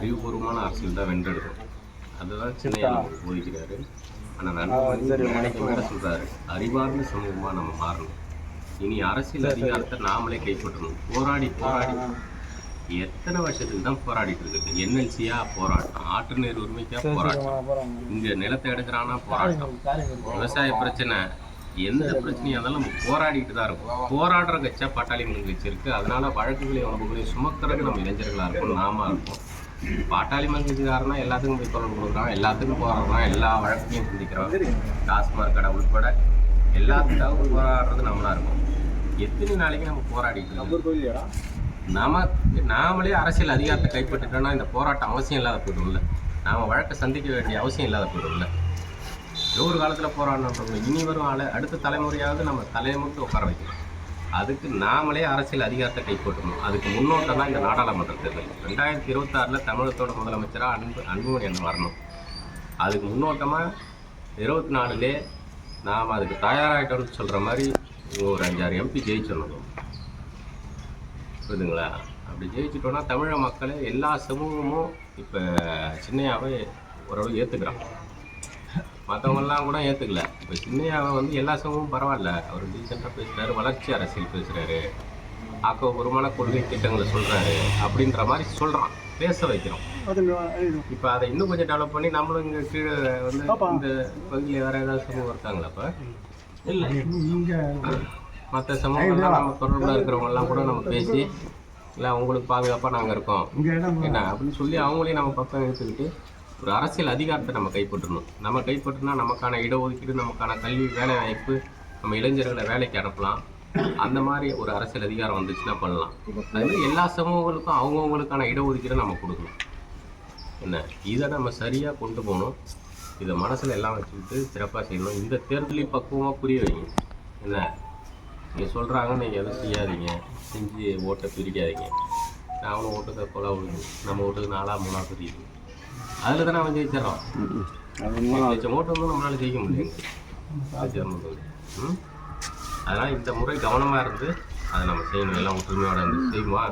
அறிவுபூர்வமான அரசியல் தான் வென்றெடுக்கும். அதுதான் சின்னையா நமக்கு போதிக்கிறாரு. ஆனால் நண்பர் வேற சொல்றாரு. அறிவார்ந்த சமூகமாக நம்ம மாறணும். இனி அரசியல் அதிகாரத்தை நாமளே கைப்பற்றணும். போராடி போராடி. எத்தனை வருஷத்துக்கு தான் போராடிட்டு இருக்கு? என்எல்சியா போராட்டம் ஆற்று நீர் உரிமைக்கா போராட்டம். இங்க நிலத்தை எடுக்கிறானா போராட்டம். விவசாய பிரச்சனை. எந்த பிரச்சனையா இருந்தாலும் நம்ம போராடிட்டு தான் இருக்கும். போராடுற கட்சா பாட்டாளி மக்கள் கட்சி அதனால வழக்குகளை வம்புகளையும் சுமக்கிறதுக்கு நம்ம இளைஞர்களா இருக்கும். நாம இருக்கும். பாட்டாளி மக்கள் கட்சிக்காரனா எல்லாத்துக்கும் போய் குரல் கொடுக்குறான் எல்லாத்துக்கும் போராடுறான் எல்லா வழக்கையும் சிந்திக்கிறோம் டாஸ்மாக் கடை உட்பட எல்லாத்துக்காகவும் போராடுறது நம்மளா இருக்கும். எத்தனை நாளைக்கு நம்ம போராடிட்டு இருக்கோம்? நாம நாமளே அரசியல் அதிகாரத்தை கைப்பற்றிட்டோம்னா இந்த போராட்டம் அவசியம் இல்லாத போயிடும்ல. நாம வழக்கை சந்திக்க வேண்டிய அவசியம் இல்லாத போயிடும்ல. ஒரு காலத்தில் போராடணும் இனி வரும் ஆள அடுத்த தலைமுறையாவது நம்ம தலைமுறை உட்கார வைக்கணும். அதுக்கு நாமளே அரசியல் அதிகாரத்தை கைப்பற்றணும் அதுக்கு முன்னோட்டம் தான் இந்த நாடாளுமன்ற தேர்தல். ரெண்டாயிரத்தி இருபத்தாறில் தமிழகத்தோட முதலமைச்சராக அன்பு அன்புமணி அண்ணன் வரணும். அதுக்கு முன்னோட்டமாக இருபத்தி நாலுலே நாம் அதுக்கு தயாராகிட்டோம்னு சொல்கிற மாதிரி ஒரு அஞ்சாறு எம்பி ஜெயிச்சிடணும். புரியுதுங்களா? அப்படி ஜெயிச்சிட்டோன்னா தமிழக மக்களே எல்லா சமூகமும் இப்போ சின்னையாகவே ஓரளவு ஏற்றுக்கிறான் மற்றவங்கெல்லாம் கூட ஏற்றுக்கல இப்போ சின்னையாவை வந்து எல்லா சமூகமும் பரவாயில்ல. அவர் டீசெண்டாக பேசுகிறாரு வளர்ச்சி அரசியல் பேசுகிறாரு ஆக்கப்பூர்வமான கொள்கை திட்டங்களை சொல்கிறாரு அப்படின்ற மாதிரி சொல்கிறான் பேச வைக்கிறோம். இப்போ அதை இன்னும் கொஞ்சம் டெவலப் பண்ணி நம்மளும் இங்கே கீழே வந்து இந்த பகுதியில் வேறு ஏதாவது சமூகம் இருக்காங்களா இப்போ? இல்லை. மற்ற சமூகங்கள்லாம் நம்ம தொடர்பில் இருக்கிறவங்கெல்லாம் கூட நம்ம பேசி இல்லை உங்களுக்கு பாதுகாப்பாக நாங்கள் இருக்கோம். என்ன அப்படின்னு சொல்லி அவங்களையும் நம்ம பக்கம் எடுத்துக்கிட்டு ஒரு அரசியல் அதிகாரத்தை நம்ம கைப்பற்றணும். நம்ம கைப்பற்றினா நமக்கான இடஒதுக்கீடு நமக்கான கல்வி வேலை வாய்ப்பு நம்ம இளைஞர்களை வேலைக்கு அனுப்பலாம். அந்த மாதிரி ஒரு அரசியல் அதிகாரம் வந்துச்சுன்னா பண்ணலாம். அது எல்லா சமூகங்களுக்கும் அவங்கவுங்களுக்கான இடஒதுக்கீடை நம்ம கொடுக்கணும். என்ன? இதை நம்ம சரியாக கொண்டு போகணும். இதை மனசில் எல்லாம் வச்சுக்கிட்டு சிறப்பாக செய்யணும். இந்த தேர்தலையும் பக்குவமாக புரிய வைங்க. என்ன? நீங்கள் சொல்கிறாங்க நீங்கள் எதுவும் செய்யாதீங்க. செஞ்சு ஓட்டை பிரிக்காதீங்க. நான் அவனை ஓட்டுக்க கொலை விடுது நம்ம ஓட்டுக்கு நாலா மூணாக பிரியுது அதில் தானே அவன் ஜெயிச்சிடறான் லட்சம் ஓட்டு வந்து நம்மளால ஜெயிக்க முடியுங்க ஜெர்மன் ம் அதனால் இந்த முறை கவனமாக இருந்து அதை நம்ம செய்யணும் எல்லாம் ஒற்றுமையோட இருந்து செய்யுமா